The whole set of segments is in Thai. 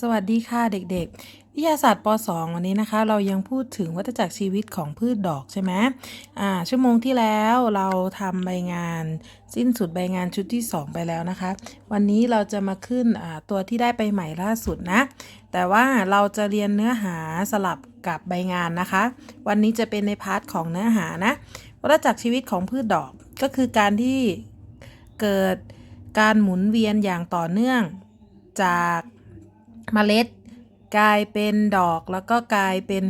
สวัสดีค่ะเด็กๆ วิทยาศาสตร์ป .2 วันนี้นะคะ เรายังพูดถึงวัฏจักรชีวิตของพืชดอกใช่ไหมอ่า ชั่วโมงที่แล้วเราทำใบงาน สิ้นสุดใบงานชุดที่ 2 ไปแล้วนะคะ วันนี้เราจะมาขึ้นอ่าตัวที่ได้ไปใหม่ล่าสุดนะ แต่ว่าเราจะเรียนเนื้อหาสลับกับใบงานนะคะ วันนี้จะเป็นในพาร์ทของเนื้อหานะวัฏจักรชีวิตของพืชดอกก็คือการที่เกิดการหมุนเวียนอย่างต่อเนื่องจาก เมล็ด กลายเป็นดอกแล้วก็กลายเป็น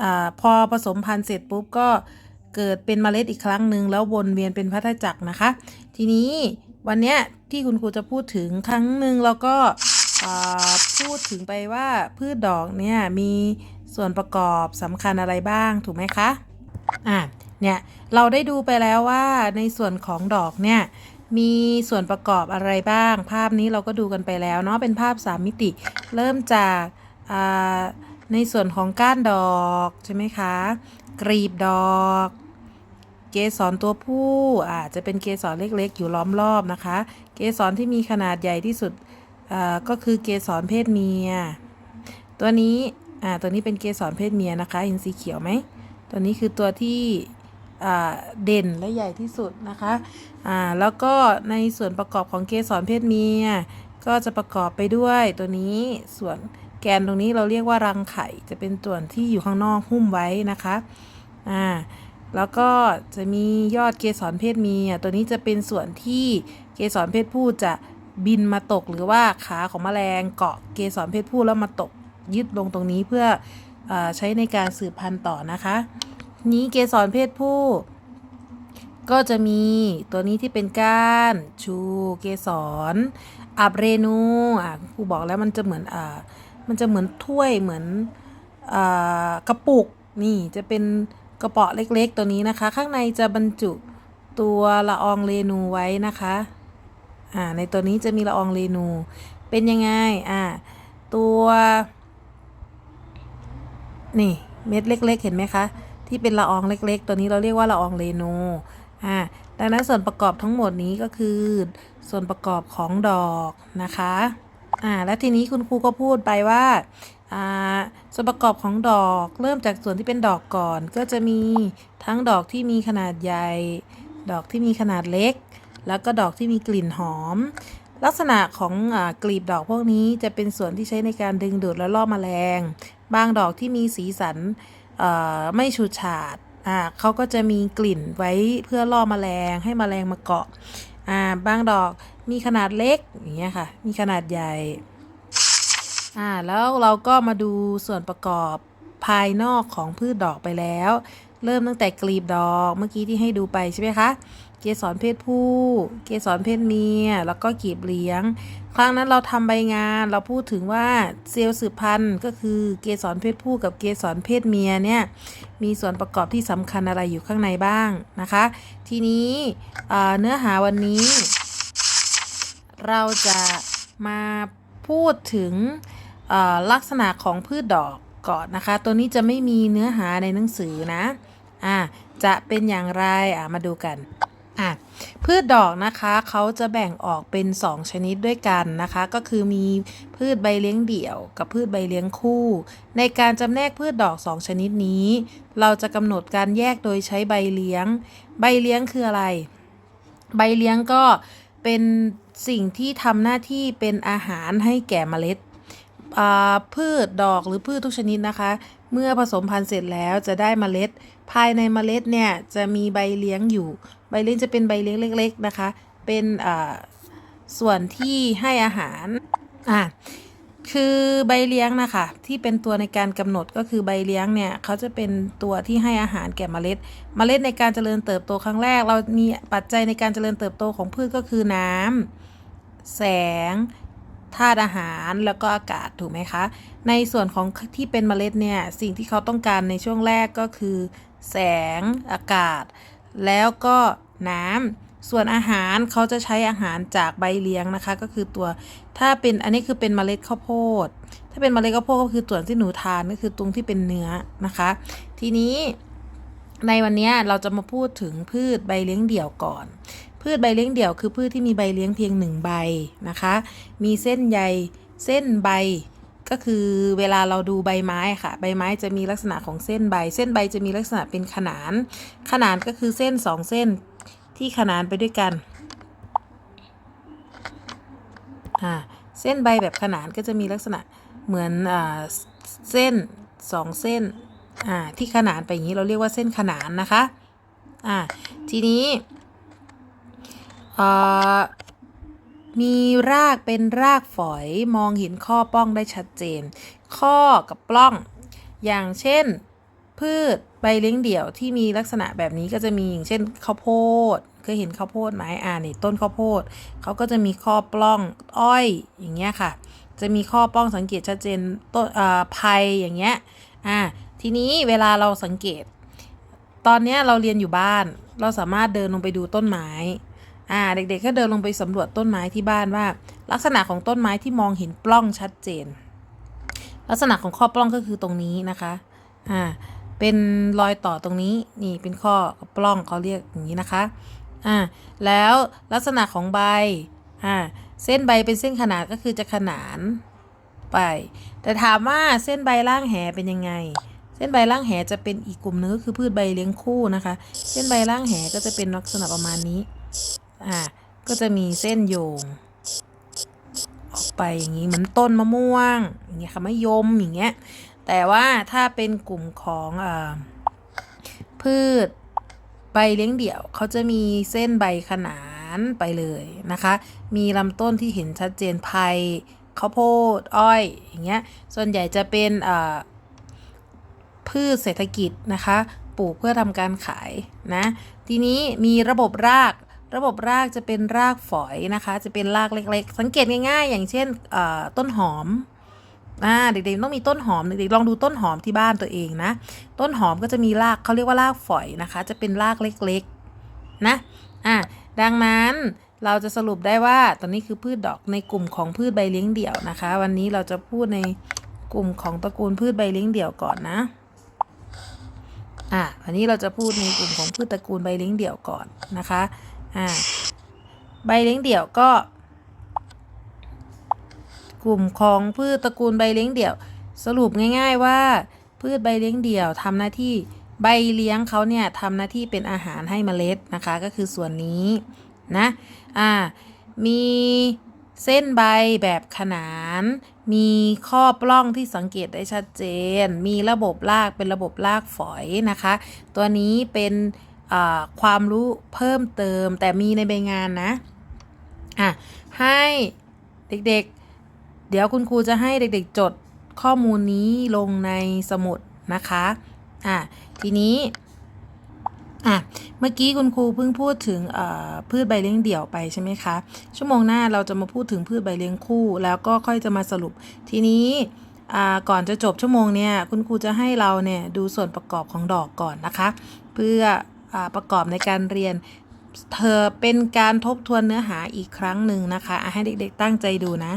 อพอผสมพันธุ์เสร็จปุ๊บก็เกิดเป็นเมล็ดอีกครั้งหนึ่งแล้ววนเวียนเป็นพัฒจักรนะคะ ทีนี้วันเนี้ยที่คุณครูจะพูดถึงครั้งหนึ่งเราก็พูดถึงไปว่าพืชดอกเนี่ยมีส่วนประกอบสำคัญอะไรบ้างถูกไหมคะอะเนี่ยเราได้ดูไปแล้วว่าในส่วนของดอกเนี่ย มีส่วนประกอบอะไรบ้าง ภาพนี้เราก็ดูกันไปแล้วเนาะเป็นภาพ 3 มิติ เริ่มจากาในส่วนของก้านดอกใช่ไหมคะ กรีบดอก เกสรตัวผู้อาจจะเป็นเกสรเล็กๆ อยู่ล้อมรอบนะคะ เกสรที่มีขนาดใหญ่ที่สุดก็คือเกสรเพศเมีย ตัวนี้ตัวนี้เป็นเกสรเพศเมียนะคะเห็นสีเขียวไหมตัวนี้คือตัวที่ เด่นและใหญ่ที่สุดนะคะอ่าแล้วก็ในส่วนประกอบของเกสรเพศเมียก็จะประกอบไปด้วยตัวนี้ส่วนแกนตรงนี้เราเรียกว่ารังไข่ จะเป็นส่วนที่อยู่ข้างนอกหุ้มไว้นะคะอ่าแล้วก็จะมียอดเกสรเพศเมียตัวนี้จะเป็นส่วนที่เกสรเพศผู้จะบินมาตกหรือว่าขาของแมลงเกาะเกสรเพศผู้แล้วมาตกยึดลงตรงนี้เพื่ออใช้ในการสืบพันธุ์ต่อนะคะ นี้เกสรเพศผู้ ก็จะมีตัวนี้ที่เป็นก้านชูเกสรอับเรนูอะครูบอกแล้วมันจะเหมือนอ่ามันจะเหมือนถ้วยเหมือนอ่ากระปุกนี่จะเป็นกระเป๋อเล็กๆตัวนี้นะคะ ข้างในจะบรรจุตัวละอองเรนูไว้นะคะอ่าในตัวนี้จะมีละอองเรนู เป็นยังไงอ่าตัว นี่เม็ดเล็ก ๆ เห็นไหมคะ ที่เป็นละอองเล็ก ๆ ตัวนี้เราเรียกว่าละอองเรโนอ่าดังนั้นส่วนประกอบทั้งหมดนี้ก็คือ ส่วนประกอบของดอกนะคะอ่าและทีนี้คุณครูก็พูดไปว่าอ่าส่วนประกอบของดอกเริ่มจากส่วนที่เป็นดอกก่อน ก็จะมีทั้งดอกที่มีขนาดใหญ่ ดอกที่มีขนาดเล็ก แล้วก็ดอกที่มีกลิ่นหอม ลักษณะของอกลีบดอกพวกนี้จะเป็นส่วนที่ใช้ในการดึงดูดและล่อแมลง บางดอกที่มีสีสัน ไม่ฉูดฉาดอ่าเขาก็จะมีกลิ่นไว้เพื่อล่อแมลงให้แมลงมาเกาะอ่าบางดอกมีขนาดเล็กอย่างเงี้ยค่ะ มีขนาดใหญ่อ่าแล้วเราก็มาดูส่วนประกอบภายนอกของพืชดอกไปแล้ว เริ่มตั้งแต่กลีบดอกเมื่อกี้ที่ให้ดูไปใช่ไหมคะ เกสรเพศผู้ เกสรเพศเมีย แล้วก็กลีบเลี้ยงครั้งนั้นเราทำใบงานเราพูดถึงว่าเซลล์สืบพันธุ์ก็คือเกสรเพศผู้กับเกสรเพศเมียเนี่ยมีส่วนประกอบที่สำคัญอะไรอยู่ข้างในบ้างนะคะ ทีนี้เนื้อหาวันนี้ เราจะมาพูดถึงลักษณะของพืชดอกก่อนนะคะ ตัวนี้จะไม่มีเนื้อหาในหนังสือนะอ่าจะเป็นอย่างไรอ่ามาดูกัน อะพืชดอกนะคะเขาจะแบ่งออกเป็น 2 ชนิดด้วยกันนะคะ ก็คือมีพืชใบเลี้ยงเดี่ยว กับพืชใบเลี้ยงคู่ ในการจำแนกพืชดอก 2 ชนิดนี้ เราจะกำหนดการแยกโดยใช้ใบเลี้ยง ใบเลี้ยงคืออะไร ใบเลี้ยงก็เป็นสิ่งที่ทำหน้าที่เป็นอาหารให้แก่เมล็ดพืชดอกหรือพืชทุกชนิดนะคะ เมื่อผสมพันธุ์เสร็จแล้วจะได้เมล็ด ภายในเมล็ดเนี่ยจะมีใบเลี้ยงอยู่ ใบเลี้ยงจะเป็นใบเลี้ยงเล็ก ๆนะคะ เป็นส่วนที่ให้อาหารอะคือใบเลี้ยงนะคะที่เป็นตัวในการกำหนดก็คือใบเลี้ยงเนี่ยเขาจะเป็นตัวที่ให้อาหารแก่เมล็ด เมล็ดในการเจริญเติบโตครั้งแรก เรามีปัจจัยในการเจริญเติบโตของพืชก็คือน้ำแสง ธาตุอาหารแล้วก็อากาศถูกไหมคะ ในส่วนของที่เป็นเมล็ดเนี่ยสิ่งที่เขาต้องการในช่วงแรกก็คือ แสงอากาศ แล้วก็น้ำส่วนอาหารเขาจะใช้อาหารจากใบเลี้ยงนะคะ ก็คือตัวถ้าเป็นอันนี้คือเป็นเมล็ดข้าวโพด ถ้าเป็นเมล็ดข้าวโพดก็คือส่วนที่หนูทานก็คือตรงที่เป็นเนื้อนะคะ ทีนี้ในวันนี้เราจะมาพูดถึงพืชใบเลี้ยงเดี่ยวก่อน พืชใบเลี้ยงเดี่ยวคือพืชที่มีใบเลี้ยงเพียงหนึ่งใบนะคะ มีเส้นใยเส้นใบก็คือเวลาเราดูใบไม้ค่ะ ใบไม้จะมีลักษณะของเส้นใบ เส้นใบจะมีลักษณะเป็นขนาน ขนานก็คือเส้นสองเส้นที่ขนานไปด้วยกันอ่าเส้นใบแบบขนานก็จะมีลักษณะเหมือนอ่าเส้นสองเส้นอ่าที่ขนานไปอย่างนี้เราเรียกว่าเส้นขนานนะคะอ่าทีนี้ มีรากเป็นรากฝอยมองเห็นข้อป้องได้ชัดเจน ข้อกับปล้อง อย่างเช่น พืชใบเลี้ยงเดี่ยวที่มีลักษณะแบบนี้ก็จะมีอย่างเช่นข้าวโพดเคยเห็นข้าวโพดไหมอ่านี่ต้นข้าวโพดเขาก็จะมีข้อปล้องอ้อยอย่างเงี้ยค่ะ จะมีข้อป้องสังเกตชัดเจนต้นอ่าไผ่อย่างเงี้ยอ่าทีนี้เวลาเราสังเกต ตอนเนี้ยเราเรียนอยู่บ้าน เราสามารถเดินลงไปดูต้นไม้ อ่าเด็กๆก็เดินลงไปสำรวจต้นไม้ที่บ้านว่า ลักษณะของต้นไม้ที่มองเห็นปล้องชัดเจน ลักษณะของข้อปล้องก็คือตรงนี้นะคะอ่าเป็นรอยต่อตรงนี้นี่เป็นข้อปล้องเขาเรียกอย่างนี้นะคะอ่าแล้วลักษณะของใบอ่าเส้นใบเป็นเส้นขนานก็คือจะขนานไป แต่ถามว่าเส้นใบล่างแหเป็นยังไง เส้นใบล่างแหจะเป็นอีกกลุ่มนึงก็คือพืชใบเลี้ยงคู่นะคะ เส้นใบล่างแหก็จะเป็นลักษณะประมาณนี้ อ่าก็จะมีเส้นโยง ออกไปอย่างนี้เหมือนต้นมะม่วงอย่างเงี้ยค่ะมะยมอย่างเงี้ยแต่ว่าถ้าเป็นกลุ่มของอพืชใบเลี้ยงเดี่ยวเขาจะมีเส้นใบขนานไปเลยนะคะ มีลำต้นที่เห็นชัดเจนไผ่ข้าวโพดอ้อยอย่างเงี้ยส่วนใหญ่จะเป็นพืชเศรษฐกิจนะคะ ปลูกเพื่อทำการขายนะ ทีนี้มีระบบราก ระบบรากจะเป็นรากฝอยนะคะ จะเป็นรากเล็กๆ สังเกตง่ายๆ อย่างเช่นต้นหอมอ่าเด็กๆต้องมีต้นหอมเด็กๆลองดูต้นหอมที่บ้านตัวเองนะ ต้นหอมก็จะมีรากเขาเรียกว่ารากฝอยนะคะ จะเป็นรากเล็กๆนะอ่าดังนั้นเราจะสรุปได้ว่าตอนนี้คือพืชดอกในกลุ่มของพืชใบเลี้ยงเดี่ยวนะคะ วันนี้เราจะพูดในกลุ่มของตระกูลพืชใบเลี้ยงเดี่ยวก่อนนะอะอันนี้เราจะพูดในกลุ่มของพืชตระกูลใบเลี้ยงเดี่ยวก่อนนะคะ อ่าใบเลี้ยงเดี่ยวก็ กลุ่มของพืชตระกูลใบเลี้ยงเดี่ยว สรุปง่าย ๆว่า พืชใบเลี้ยงเดี่ยวทำหน้าที่ใบเลี้ยงเขาเนี่ยทำหน้าที่เป็นอาหารให้เมล็ดนะคะก็คือส่วนนี้นะอ่ามีเส้นใบแบบขนาน มีข้อปล้องที่สังเกตได้ชัดเจน มีระบบรากเป็นระบบรากฝอยนะคะ ตัวนี้เป็น ความรู้เพิ่มเติม แต่มีในใบงานนะอะให้เด็กๆเดี๋ยวคุณครูจะให้เด็กๆจดข้อมูลนี้ลงในสมุดนะคะอะทีนี้อะเมื่อกี้คุณครูเพิ่งพูดถึงพืชใบเลี้ยงเดี่ยวไปใช่ไหมคะ ชั่วโมงหน้าเราจะมาพูดถึงพืชใบเลี้ยงคู่ แล้วก็ค่อยจะมาสรุป ทีนี้ก่อนจะจบชั่วโมงเนี่ยคุณครูจะให้เราเนี่ยดูส่วนประกอบของดอกก่อนนะคะ เพื่อ ประกอบในการเรียน เธอเป็นการทบทวนเนื้อหาอีกครั้งหนึ่งนะคะอะให้เด็กๆตั้งใจดูนะ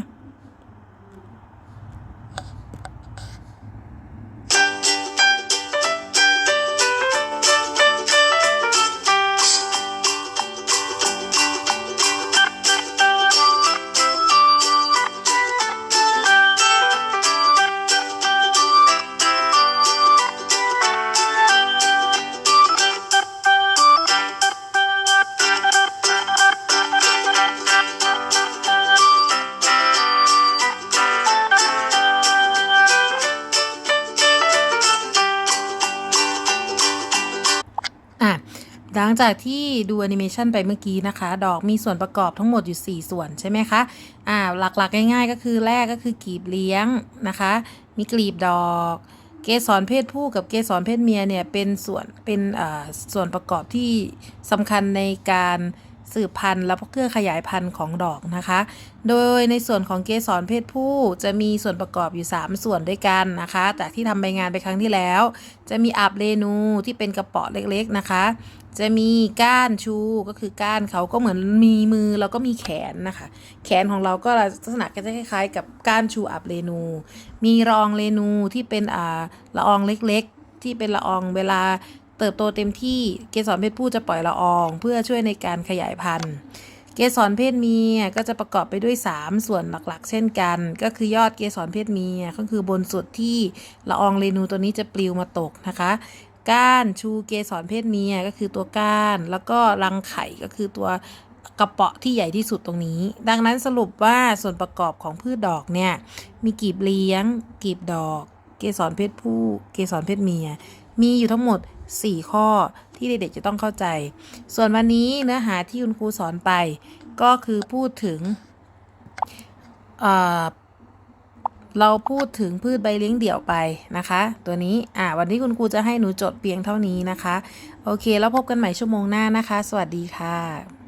ลังจากที่ดูแอนิเมชันไปเมื่อกี้นะคะ ดอกมีส่วนประกอบทั้งหมดอยู่ 4 ส่วนใช่ไหมคะอ่าหลักๆ ง่ายๆ ก็คือแรกก็คือกลีบเลี้ยงนะคะ มีกลีบดอก เกสรเพศผู้กับเกสรเพศเมียเนี่ยเป็นส่วนเป็นอ่าส่วนประกอบที่สำคัญในการสืบพันธุ์และเครือขยายพันธุ์ของดอกนะคะ โดยในส่วนของเกสรเพศผู้จะมีส่วนประกอบอยู่ 3 ส่วนด้วยกันนะคะแต่ที่ทำใบงานไปครั้งที่แล้ว จะมีอาบเรนูที่เป็นกระป๋อเล็กๆนะคะ จะมีก้านชูก็คือก้านเขาก็เหมือนมีมือแล้วก็มีแขนนะคะ แขนของเราก็ลักษณะก็จะคล้ายๆ กับก้านชูอับเรนู มีละอองเรนูที่เป็นอ่าละอองเล็กๆ ที่เป็นละอองเวลาเติบโตเต็มที่เกสรเพศผู้จะปล่อยละออง เพื่อช่วยในการขยายพันธุ์ เกสรเพศเมียก็จะประกอบไปด้วย 3 ส่วนหลักๆ เช่นกัน ก็คือยอดเกสรเพศเมียก็คือบนสุดที่ละอองเรนูตัวนี้จะปลิวมาตกนะคะ ก้านชูเกสรเพศเมียก็คือตัวก้าน แล้วก็รังไข่ก็คือตัวกระเปาะที่ใหญ่ที่สุดตรงนี้ ดังนั้นสรุปว่าส่วนประกอบของพืชดอกเนี่ยมีกีบเลี้ยง กีบดอก เกสรเพศผู้ เกสรเพศเมีย มีอยู่ทั้งหมด 4 ข้อที่เด็กๆจะต้องเข้าใจ ส่วนวันนี้เนื้อหาที่คุณครูสอนไป ก็คือพูดถึง เราพูดถึงพืชใบเลี้ยงเดี่ยวไปนะคะ ตัวนี้อ่าวันนี้คุณครูจะให้หนูจดเพียงเท่านี้นะคะ โอเค แล้วพบกันใหม่ชั่วโมงหน้านะคะ สวัสดีค่ะ